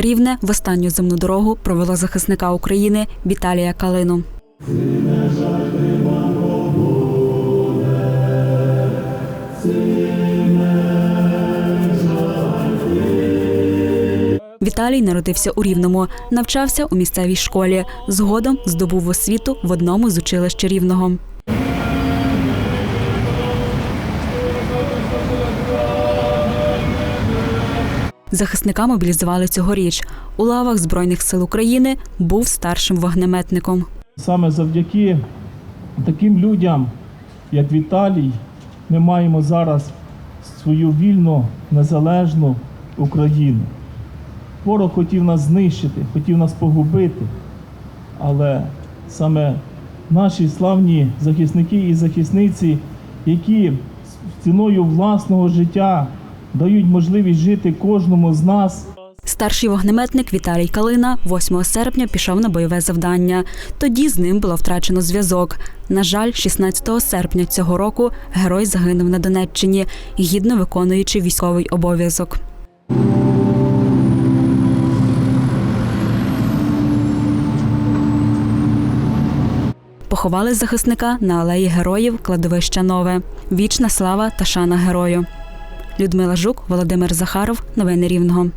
Рівне в останню земну дорогу провело захисника України Віталія Калину. Віталій народився у Рівному, навчався у місцевій школі. Згодом здобув освіту в одному з училищ Рівного. Захисника мобілізували цьогоріч. У лавах Збройних сил України був старшим вогнеметником. Саме завдяки таким людям, як Віталій, ми маємо зараз свою вільну, незалежну Україну. Ворог хотів нас знищити, хотів нас погубити, але саме наші славні захисники і захисниці, які ціною власного життя дають можливість жити кожному з нас. Старший вогнеметник Віталій Калина 8 серпня пішов на бойове завдання. Тоді з ним було втрачено зв'язок. На жаль, 16 серпня цього року герой загинув на Донеччині, гідно виконуючи військовий обов'язок. Поховали захисника на алеї героїв кладовища Нове. Вічна слава та шана герою. Людмила Жук, Володимир Захаров. Новини Рівного.